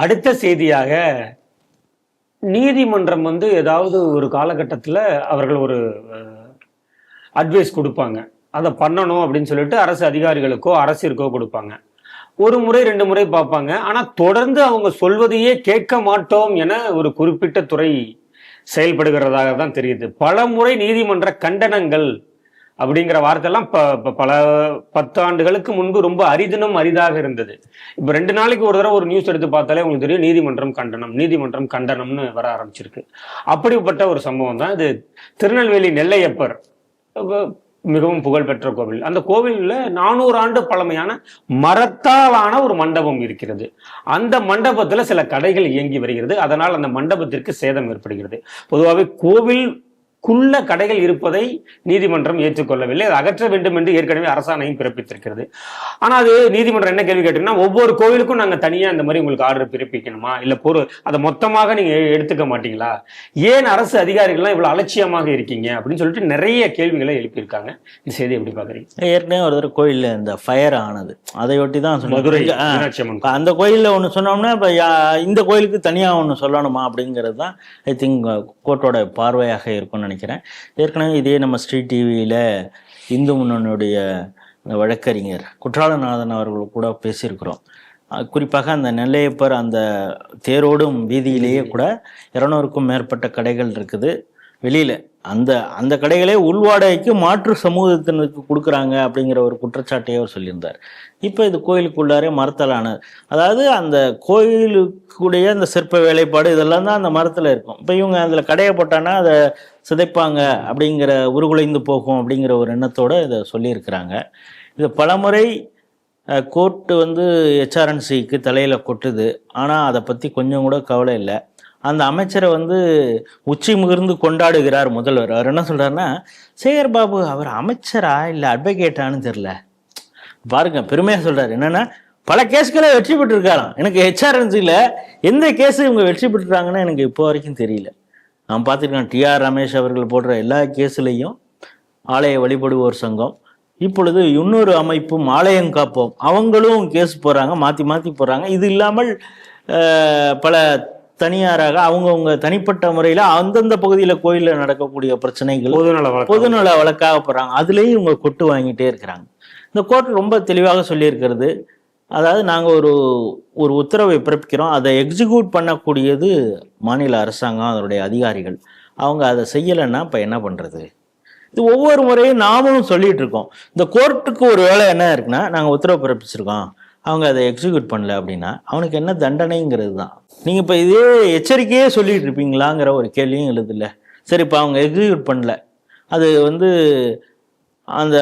அடுத்த செய்தியாக நீதிமன்றம் வந்து ஏதாவது ஒரு காலகட்டத்தில் அவர்கள் ஒரு அட்வைஸ் கொடுப்பாங்க. அதை பண்ணணும் அப்படின்னு சொல்லிட்டு அரசு அதிகாரிகளுக்கோ அரசிற்கோ கொடுப்பாங்க. ஒரு முறை ரெண்டு முறை பார்ப்பாங்க. ஆனால் தொடர்ந்து அவங்க சொல்வதையே கேட்க மாட்டோம் என ஒரு குறிப்பிட்ட துறை செயல்படுகிறதாக தான் தெரியுது. பல முறை நீதிமன்ற கண்டனங்கள் அப்படிங்கிற வார்த்தையெல்லாம் ப ப- பல பத்தாண்டுகளுக்கு முன்பு ரொம்ப அரிதினம் அரிதாக இருந்தது. இப்போ ரெண்டு நாளைக்கு ஒரு தடவை ஒரு நியூஸ் எடுத்து பார்த்தாலே உங்களுக்கு தெரியும் நீதிமன்றம் கண்டனம் நீதிமன்றம் கண்டனம்னு வர ஆரம்பிச்சிருக்கு. அப்படிப்பட்ட ஒரு சம்பவம் தான் இது. திருநெல்வேலி நெல்லையப்பர் மிகவும் புகழ்பெற்ற கோவில். அந்த கோவிலில் நானூறு ஆண்டு பழமையான மரத்தாலான ஒரு மண்டபம் இருக்கிறது. அந்த மண்டபத்தில் சில கடைகள் இயங்கி வருகிறது. அதனால் அந்த மண்டபத்திற்கு சேதம் ஏற்படுகிறது. பொதுவாகவே கோவில் கோவிலுக்குள்ள கடைகள் இருப்பதை நீதிமன்றம் ஏற்றுக்கொள்ளவில்லை. அதை அகற்ற வேண்டும் என்று ஏற்கனவே அரசாணையும் பிறப்பித்திருக்கிறது. ஆனா அது நீதிமன்றம் என்ன கேள்வி கேட்டீங்கன்னா ஒவ்வொரு கோவிலுக்கும் நாங்க தனியா இந்த மாதிரி உங்களுக்கு ஆர்டர் பிறப்பிக்கணுமா? இல்ல பொருள் அதை மொத்தமாக நீங்க எடுத்துக்க மாட்டீங்களா? ஏன் அரசு அதிகாரிகள்லாம் இவ்வளவு அலட்சியமாக இருக்கீங்க? அப்படின்னு சொல்லிட்டு நிறைய கேள்விகளை எழுப்பியிருக்காங்க. இந்த செய்தி எப்படி பாக்குறீங்க ஏற்கனவே ஒரு தடவை கோயில்ல இந்த ஃபயர் ஆனது. அதையொட்டி தான் சொன்னாங்க. மதுரை அந்த கோயிலில் ஒன்று சொன்னோம்னா இப்போ இந்த கோயிலுக்கு தனியாக ஒன்று சொல்லணுமா அப்படிங்கிறது தான் ஐ திங்க் கோர்ட்டோட பார்வையாக இருக்கும்னு நினைக்கிறேன். ஏற்கனவே இதே நம்ம ஸ்ரீ டிவியில் இந்து முன்னணியுடைய வழக்கறிஞர் குற்றாலநாதன் அவர்கள் கூட பேசியிருக்கிறோம். குறிப்பாக அந்த நெல்லையப்பர் அந்த தேரோடும் வீதியிலேயே கூட இரநூறுக்கும் மேற்பட்ட கடைகள் இருக்குது. வெளியில் அந்த அந்த கடைகளே உள்வாடகைக்கு மாற்று சமூகத்தினருக்கு கொடுக்குறாங்க அப்படிங்கிற ஒரு குற்றச்சாட்டையே அவர் சொல்லியிருந்தார். இப்போ இது கோயிலுக்குள்ளாரே மரத்தலானது அதாவது அந்த கோயிலுக்குடைய அந்த சிற்ப வேலைப்பாடு இதெல்லாம் தான் அந்த மரத்தில் இருக்கும். இப்போ இவங்க அதில் கடையை போட்டான்னா அதை சிதைப்பாங்க அப்படிங்கிற உருகுலைந்து போகும் அப்படிங்கிற ஒரு எண்ணத்தோடு இதை சொல்லியிருக்கிறாங்க. இது பலமுறை கோர்ட்டு வந்து ஹெச்ஆர்என்சிக்கு தலையில் கொட்டுது. ஆனால் அதை பற்றி கொஞ்சம் கூட கவலை இல்லை. அந்த அமைச்சரை வந்து உச்சி முகிர்ந்து கொண்டாடுகிறார் முதல்வர். அவர் என்ன சொல்கிறாருன்னா சேகர் பாபு அவர் அமைச்சரா இல்லை அட்வொகேட்டான்னு தெரில பாருங்க பெருமையாக சொல்கிறார் என்னென்னா பல கேஸ்களை வெற்றி பெற்றிருக்காராம். எனக்கு ஹெச்ஆர்என்சியில் எந்த கேஸு இவங்க வெற்றி பெற்றுறாங்கன்னு எனக்கு இப்போ வரைக்கும் தெரியல. நான் பார்த்துருக்கேன் டிஆர் ரமேஷ் அவர்கள் போடுற எல்லா கேஸ்லையும் ஆலய வழிபடுவோர் சங்கம். இப்பொழுது இன்னொரு அமைப்பும் ஆலயம் காப்போம். அவங்களும் கேஸ் போடுறாங்க மாற்றி மாற்றி போடுறாங்க. இது இல்லாமல் பல தனியாராக அவங்கவுங்க தனிப்பட்ட முறையில் அந்தந்த பகுதியில் கோயிலில் நடக்கக்கூடிய பிரச்சனைகள் பொதுநல பொதுநல வழக்காக போடுறாங்க. அதுலேயும் இவங்க கொட்டு வாங்கிட்டே இருக்கிறாங்க. இந்த கோர்ட் ரொம்ப தெளிவாக சொல்லியிருக்கிறது. அதாவது நாங்கள் ஒரு ஒரு உத்தரவை பிறப்பிக்கிறோம். அதை எக்ஸிக்யூட் பண்ணக்கூடியது மாநில அரசாங்கம் அதனுடைய அதிகாரிகள். அவங்க அதை செய்யலைன்னா இப்போ என்ன பண்ணுறது இது ஒவ்வொரு முறையும் நாமளும் சொல்லிட்டு இருக்கோம். இந்த கோர்ட்டுக்கு ஒரு வேலை என்ன இருக்குன்னா நாங்கள் உத்தரவு பிறப்பிச்சிருக்கோம். அவங்க அதை எக்ஸிக்யூட் பண்ணல அப்படின்னா அவனுக்கு என்ன தண்டனைங்கிறது தான். நீங்கள் இப்போ இதே எச்சரிக்கையே சொல்லிட்டு இருப்பீங்களாங்கிற ஒரு கேள்வியும் எழுதுல சரி இப்போ அவங்க எக்ஸிக்யூட் பண்ணல. அது வந்து அந்த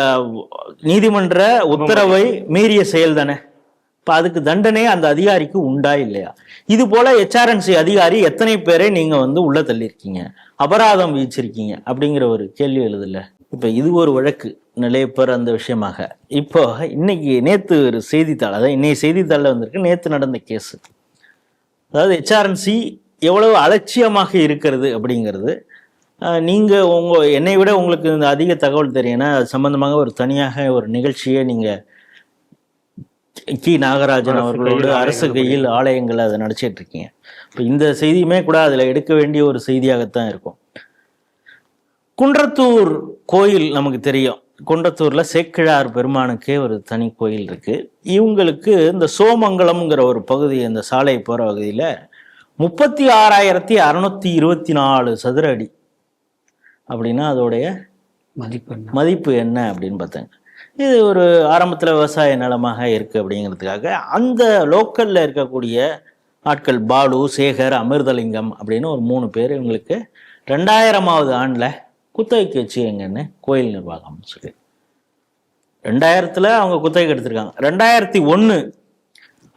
நீதிமன்ற உத்தரவை மீறிய செயல் தானே. இப்போ அதுக்கு தண்டனை அந்த அதிகாரிக்கு உண்டா இல்லையா? இது போல ஹெச்ஆர்என்சி அதிகாரி எத்தனை பேரை நீங்கள் வந்து உள்ள தள்ளியிருக்கீங்க? அபராதம் வீச்சிருக்கீங்க அப்படிங்கிற ஒரு கேள்வி எழுதுல இப்போ இது ஒரு வழக்கு. நிலையப்பர் அந்த விஷயமாக. இப்போ இன்னைக்கு நேத்து ஒரு செய்தித்தாள் அதாவது இன்னைக்கு செய்தித்தாளில் வந்திருக்கு நேத்து நடந்த கேஸ். அதாவது ஹெச்ஆர்என்சி எவ்வளவு அலட்சியமாக இருக்கிறது அப்படிங்கிறது அஹ், நீங்க உங்க என்னை விட உங்களுக்கு இந்த அதிக தகவல் தெரியும்னா அது சம்பந்தமாக ஒரு தனியாக ஒரு நிகழ்ச்சியை நீங்க கி. நாகராஜன் அவர்களோடு அரசு கையில் ஆலயங்களை அதை நடத்திட்டு இருக்கீங்க இப்போ இந்த செய்தியுமே கூட அதில் எடுக்க வேண்டிய ஒரு செய்தியாகத்தான் இருக்கும். குன்றத்தூர் கோயில் நமக்கு தெரியும். குன்றத்தூர்ல சேக்கிழார் பெருமானுக்கே ஒரு தனி கோயில் இருக்கு. இவங்களுக்கு இந்த சோமங்கலம்ங்கிற ஒரு பகுதி இந்த சாலை போற பகுதியில முப்பத்தி ஆறாயிரத்தி அறுநூத்தி இருபத்தி நாலு சதுர அடி. அப்படின்னா அதோடைய மதிப்பு? மதிப்பு என்ன அப்படின்னு பார்த்தாங்க. இது ஒரு ஆரம்பத்தில் விவசாய நிலமாக இருக்குது அப்படிங்கிறதுக்காக அந்த லோக்கலில் இருக்கக்கூடிய ஆட்கள் பாலு சேகர் அமிர்தலிங்கம் அப்படின்னு ஒரு மூணு பேர் இவங்களுக்கு ரெண்டாயிரமாவது ஆண்டில் குத்தகைக்கு வச்சுக்கங்கன்னு கோயில் நிர்வாகம் சொல்லி ரெண்டாயிரத்தில் அவங்க குத்தகைக்கு எடுத்திருக்காங்க. ரெண்டாயிரத்தி ஒன்று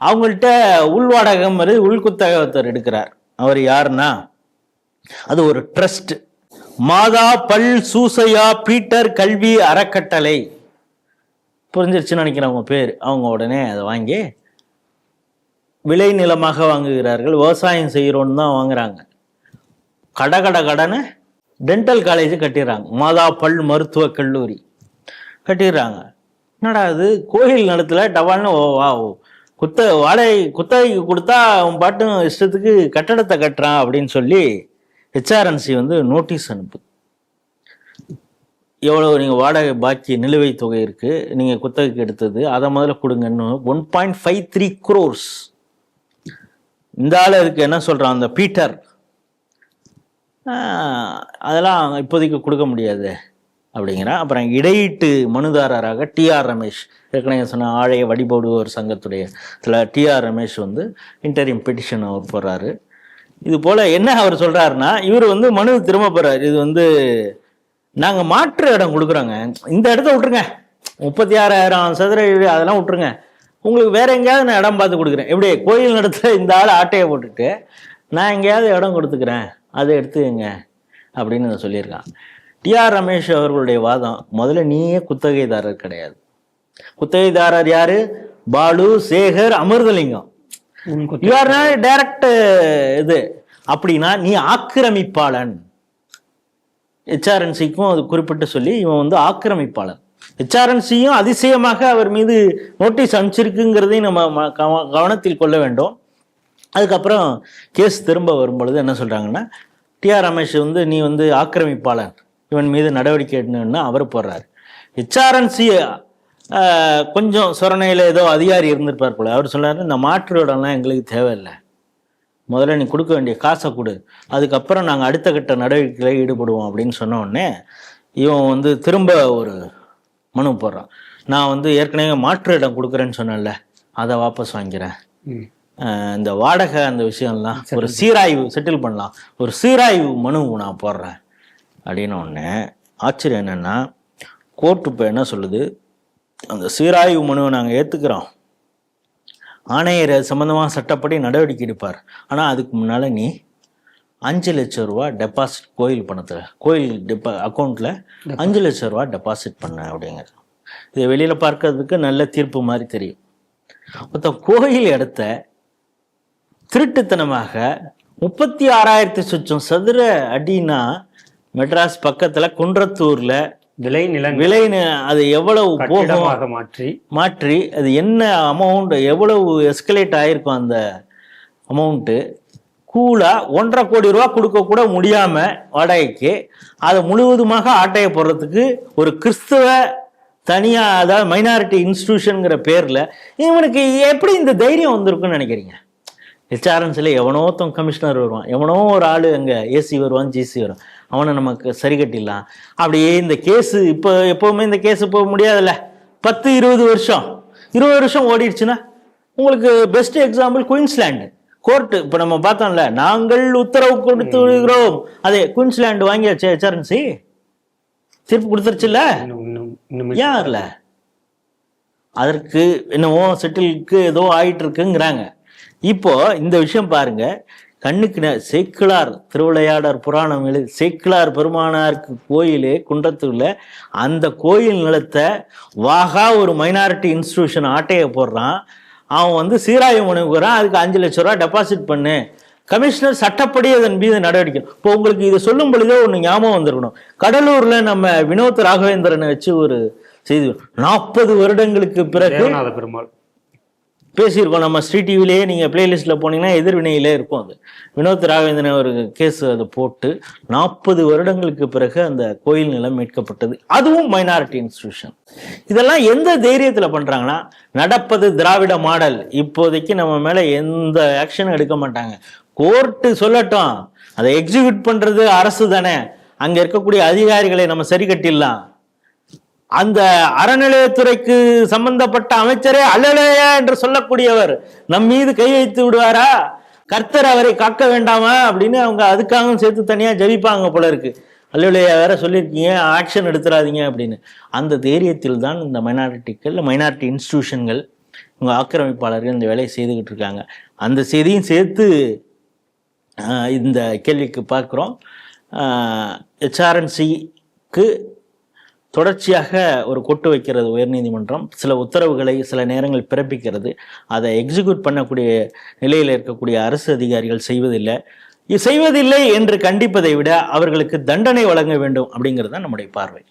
அவங்கள்ட்ட உள்வாடகம் மாதிரி உள்குத்தகத்தர் எடுக்கிறார். அவர் யாருன்னா அது ஒரு ட்ரஸ்ட் மாதா பல் சூசையா பீட்டர் கல்வி அறக்கட்டளை. புரிஞ்சிருச்சுன்னு நினைக்கிறேன் அவங்க பேர். அவங்க உடனே அதை வாங்கி விளை நிலமாக வாங்குகிறார்கள். விவசாயம் செய்கிறோன்னு தான் வாங்குறாங்க. கட கட கடனை டென்டல் காலேஜ் கட்டிடுறாங்க. மாதா பல் மருத்துவக் கல்லூரி. கட்டிடுறாங்க. என்னடா இது? கோயில் நிலத்தில் டவால்னு ஓ வா ஓ குத்த வாடகை குத்தகைக்கு கொடுத்தா அவன் பாட்டும் இஷ்டத்துக்கு கட்டடத்தை கட்டுறான் அப்படின்னு சொல்லி ஹெச்ஆர்என்சி வந்து நோட்டீஸ் அனுப்பு. எவ்வளோ நீங்கள் வாடகை பாக்கி நிலுவைத் தொகை இருக்குது நீங்கள் குத்தகைக்கு எடுத்தது அதை முதல்ல கொடுங்கன்னு one point five three crores இந்த ஆள் அதுக்கு என்ன சொல்கிறான் அந்த பீட்டர் அதெல்லாம் இப்போதைக்கு கொடுக்க முடியாது அப்படிங்கிறான். அப்புறம் இடையீட்டு மனுதாரராக டிஆர் ரமேஷ். ஏற்கனவே சொன்ன ஆழைய வடிபோடுவோர் சங்கத்துடைய சில டிஆர் ரமேஷ் வந்து இன்டரிம் பெட்டிஷன் அவர் போடுறாரு. இது போல் என்ன அவர் சொல்கிறாருன்னா இவர் வந்து மனு திரும்ப போகிறார் இது வந்து நாங்கள் மாற்று இடம் கொடுக்குறோங்க. இந்த இடத்த விட்டுருங்க. முப்பத்தி ஆறாயிரம் சதுர அதெல்லாம் விட்டுருங்க. உங்களுக்கு வேற எங்கேயாவது நான் இடம் பார்த்து கொடுக்குறேன். எப்படி? கோயில் நடத்துல இந்த ஆள் ஆட்டையை போட்டுட்டு நான் எங்கேயாவது இடம் கொடுத்துக்கிறேன். அதை எடுத்துக்கங்க அப்படின்னு சொல்லியிருக்கான். டிஆர் ரமேஷ் அவர்களுடைய வாதம் முதல்ல நீயே குத்தகைதாரர் கிடையாது. குத்தகைதாரர் யாரு? பாலு சேகர் அமிர்தலிங்கம். டைரக்ட் இது. அப்படின்னா நீ ஆக்கிரமிப்பாளன். ஹெச்ஆர்என்சிக்கும் அது குறிப்பிட்டு சொல்லி இவன் வந்து ஆக்கிரமிப்பாளன். ஹெச்ஆர்என்சியும் அதிசயமாக அவர் மீது நோட்டீஸ் அனுப்பிச்சிருக்குங்கிறதையும் நம்ம கவனத்தில் கொள்ள வேண்டும். அதுக்கப்புறம் கேஸ் திரும்ப வரும்பொழுது என்ன சொல்கிறாங்கன்னா டிஆர் ரமேஷ் வந்து நீ வந்து ஆக்கிரமிப்பாளர். இவன் மீது நடவடிக்கை எடுக்கணும்னு அவர் போடுறாரு. ஹெச்ஆர்என்சி கொஞ்சம் சொரணையில் ஏதோ அதிகாரி இருந்திருப்பார் போல. அவர் சொன்னார் இந்த மாற்று இடம்லாம் எங்களுக்கு தேவையில்லை. முதல்ல நீ கொடுக்க வேண்டிய காசை கொடு. அதுக்கப்புறம் நாங்கள் அடுத்த கட்ட நடவடிக்கையில் ஈடுபடுவோம். அப்படின்னு சொன்னோடனே இவன் வந்து திரும்ப ஒரு மனு போடுறான். நான் வந்து ஏற்கனவே மாற்று இடம் கொடுக்குறேன்னு சொன்னேன்ல. அதை வாபஸ் வாங்கிறேன் ம். இந்த வாடகை அந்த விஷயம்லாம் ஒரு சீராய்வு செட்டில் பண்ணலாம். ஒரு சீராய்வு மனு நான் போடுறேன். அப்படின்னு ஒன்று ஆச்சரியம் என்னன்னா கோர்ட்டு இப்போ என்ன சொல்லுது? அந்த சீராய்வு மனுவை நாங்கள் ஏற்றுக்கிறோம் ஆணையர் அது சம்பந்தமாக சட்டப்படி நடவடிக்கை எடுப்பார். ஆனால் அதுக்கு முன்னால் நீ அஞ்சு லட்சம் ரூபா டெபாசிட் கோயில் பணத்தில் கோயில் டெபா அக்கௌண்ட்டில் அஞ்சு லட்சம் ரூபா டெபாசிட் பண்ண அப்படிங்கிறது. இது வெளியில் பார்க்கறதுக்கு நல்ல தீர்ப்பு மாதிரி தெரியும். மொத்த கோயில் இடத்த திருட்டுத்தனமாக முப்பத்தி ஆறாயிரத்தி சொச்சம் சதுர அடினா மெட்ராஸ் பக்கத்துல குன்றத்தூர்ல விலை நிலங்கள் விலை ந- அது எவ்வளவு போகும்? கட்டிடமாக மாற்றி. மாற்றி அது என்ன அமௌண்ட் எவ்வளவு எஸ்கலேட் ஆயிருக்கும் அந்த அமௌண்ட்டு கூலா ஒன்றரை கோடி ரூபா கொடுக்க கூட முடியாம வாடகைக்கு அதை முழுவதுமாக ஆட்டைய போடுறதுக்கு ஒரு கிறிஸ்துவ தனியா அதாவது மைனாரிட்டி இன்ஸ்டிடியூஷனுங்கிற பேர்ல இவனுக்கு எப்படி இந்த தைரியம் வந்திருக்குன்னு நினைக்கிறீங்க? ஹெச்ஆர்என்ஸில் எவனோ ஒருத்தன் கமிஷனர் வருவான். எவனோ ஒரு ஆள் அங்கே ஏசி வருவான் ஜிசி வரும் அவனை நமக்கு சரி கட்டிடலாம். அப்படியே இந்த கேஸு இப்போ எப்போவுமே இந்த கேஸ் போக முடியாதுல்ல? பத்து இருபது வருஷம். இருபது வருஷம் ஓடிடுச்சுன்னா உங்களுக்கு பெஸ்ட் எக்ஸாம்பிள் குயின்ஸ்லாண்டு கோர்ட்டு இப்போ நம்ம பார்த்தோம்ல நாங்கள் உத்தரவு கொடுத்து விடுகிறோம் அதே குயின்ஸ்லாண்டு வாங்கியாச்சு ஹெச்ஆர்என்சி தீர்ப்பு கொடுத்துருச்சுல்ல? இன்னும் இன்னும் இன்னும் ஏன் வரல? அதற்கு என்னவோ செட்டிலுக்கு ஏதோ ஆயிட்டு இருக்குங்கிறாங்க இப்போ இந்த விஷயம் பாருங்க. கண்ணுக்கு நே- சேக்கிழார் திருவிளையாடர் புராணம் எழுதி சேக்கிழார் பெருமானாருக்கு கோயில் குன்றத்தூர்ல அந்த கோயில் நிலத்தை வாகா ஒரு மைனாரிட்டி இன்ஸ்டிடியூஷன் ஆட்டையை போடுறான். அவன் வந்து சீராயம் மனுக்குறான் அதுக்கு அஞ்சு லட்ச ரூபா டெபாசிட் பண்ணு. கமிஷனர் சட்டப்படி அதன் மீது நடவடிக்கை. இப்போ உங்களுக்கு இதை சொல்லும் பொழுதே ஒன்று ஞாபகம் வந்திருக்கணும். கடலூர்ல நம்ம வினோத் ராகவேந்திரனை வச்சு ஒரு செய்தி நாற்பது வருடங்களுக்கு பிறகு பெருமாள். பேசியிருக்கோம். நம்ம ஸ்ரீ டிவிலேயே நீங்கள் பிளேலிஸ்ட்டில் போனீங்கன்னா எதிர்வினையிலே இருக்கும் அது. வினோத் ராகவேந்திரன் ஒரு கேஸ் அதை போட்டு நாற்பது வருடங்களுக்கு பிறகு அந்த கோயில் நிலம் மீட்கப்பட்டது. அதுவும் மைனாரிட்டி இன்ஸ்டிடியூஷன் இதெல்லாம் எந்த தைரியத்தில் பண்ணுறாங்கன்னா நடப்பது திராவிட மாடல். இப்போதைக்கு நம்ம மேலே எந்த ஆக்ஷனும் எடுக்க மாட்டாங்க. கோர்ட்டு சொல்லட்டும். அதை எக்ஸிக்யூட் பண்ணுறது அரசு தானே. அங்கே இருக்கக்கூடிய அதிகாரிகளை நம்ம சரி கட்டிடலாம். அந்த அறநிலையத்துறைக்கு சம்பந்தப்பட்ட அமைச்சரே அல்லலையா என்று சொல்லக்கூடியவர் நம் மீது கை வைத்து விடுவாரா? கர்த்தர் அவரை காக்க வேண்டாமா? அப்படின்னு அவங்க அதுக்காகவும் சேர்த்து தனியா ஜெபிப்பாங்க போல இருக்கு. அல்லலையா வேற சொல்லியிருக்கீங்க ஆக்ஷன் எடுத்துடாதீங்க அப்படின்னு. அந்த தைரியத்தில் தான் இந்த மைனாரிட்டிகள் மைனாரிட்டி இன்ஸ்டிடியூஷன்கள் இவங்க ஆக்கிரமிப்பாளர்கள் இந்த வேலையை செய்துக்கிட்டு இருக்காங்க. அந்த செய்தியும் சேர்த்து இந்த கேள்விக்கு பார்க்குறோம். ஹெச்ஆர்என்சிக்கு தொடர்ச்சியாக ஒரு கொட்டு வைக்கிறது உயர்நீதிமன்றம் சில உத்தரவுகளை சில நேரங்கள் பிறப்பிக்கிறது. அதை எக்ஸிக்யூட் பண்ணக்கூடிய நிலையில் இருக்கக்கூடிய அரசு அதிகாரிகள் செய்வதில்லை. செய்வதில்லை என்று கண்டிப்பதை விட அவர்களுக்கு தண்டனை வழங்க வேண்டும் அப்படிங்கிறது தான் நம்முடைய பார்வை.